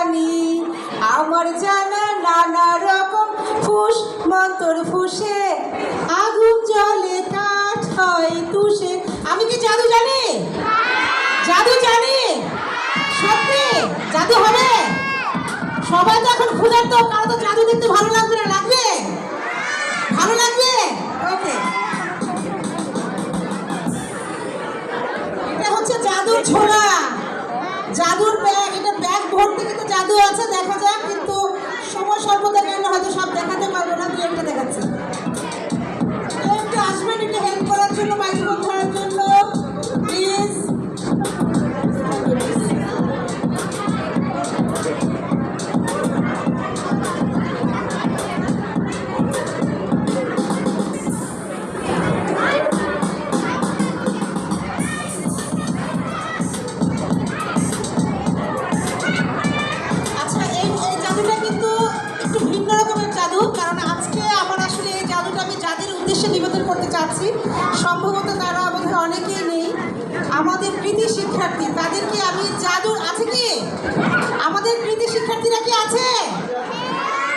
জানি। আমার জানা নানা রকম ফুস, মন্তর ফুসে, আগুন জলে কাঠ হয় তুষে। আমি কি জাদু জানি? জাদু জানি। সত্যি? জাদু হবে? সবাই তো এখন ক্ষুধার্ত, কারও তো জাদু দেখতে ভালো লাগবে না, লাগবে? ভালো লাগবে? ওকে। এটা হচ্ছে জাদুর ছোড়া জাদুর ব্যাগ এটা ব্যাগ ভর্তি কিন্তু জাদু আছে দেখা করতে চাচ্ছি সম্ভবত তারা আমাদের অনেকেই নেই। আমাদের কৃতি শিক্ষার্থী, তাদেরকে আমি জাদু আছে কি? আমাদের কৃতি শিক্ষার্থীরা কি আছে?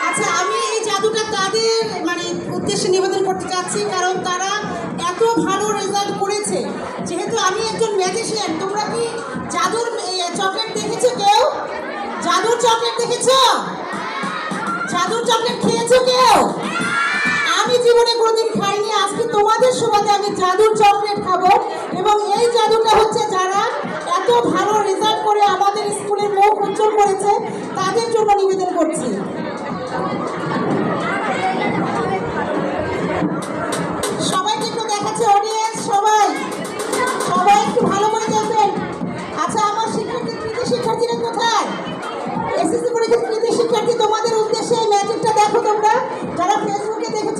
আচ্ছা আমি এই জাদুটা তাদের মানে উদ্দেশ্যে নিবেদন করতে চাচ্ছি, কারণ তারা এত ভালো রেজাল্ট করেছে। যেহেতু আমি একজন ম্যাজিশিয়ান তোমরা কি জাদুর চকলেট দেখেছ কেউ? জাদুর চকলেট দেখেছ? জাদুর চকলেট খেয়েছো কেউ? আমি জীবনে কোনোদিন খাইনি, আজকে তোমাদের সুবাদে আমি জাদুর চকলেট খাব এবং এই জাদুটা হচ্ছে যারা এত ভালো রেজাল্ট করে আমাদের স্কুলের মুখ উজ্জ্বল করেছে, তাদের জন্য নিবেদন করছি। দেখাচ্ছে সবাই। সবাই একটু ভালো আচ্ছা আমার শিক্ষার্থী শিক্ষার্থীরা কোথায়? এসএসসি পরীক্ষার কৃতি শিক্ষার্থী, তোমাদের উদ্দেশ্যে ম্যাজিকটা দেখো তোমরা। যারা ফেসবুকে দেখেছ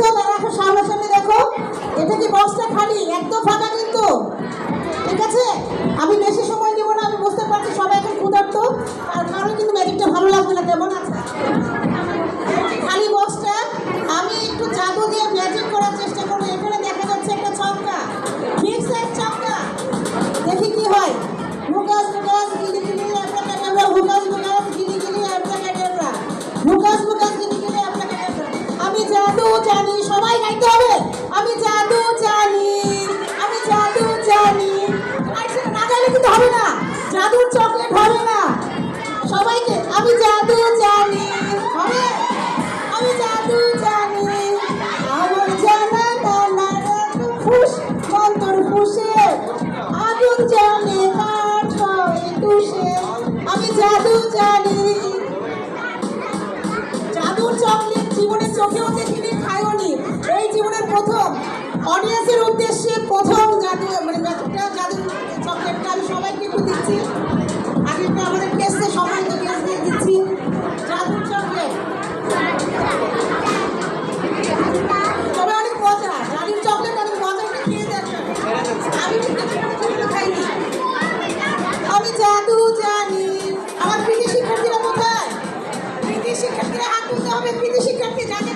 এটা কি বক্সটা খালি একদম প্রথম অডিয়েন্সের উদ্দেশ্যে প্রথম জাতীয় মানে জাদু চকলেটটা আমি সবাইকে একটু দিচ্ছি। আগেরটা আমাদের কেসে সম্মানিত দিয়ে দিচ্ছি। জাদু চকলেট। তবে অনেক মজা। জাদুর চকলেট অনেক মজা খেয়ে আমি খাইনি। আমি জাদু জানি। আমার কৃতি শিক্ষার্থীরা কোথায়? কৃতি শিক্ষার্থীরা হাত তুলতে হবে। কৃতি শিক্ষার্থী যাদের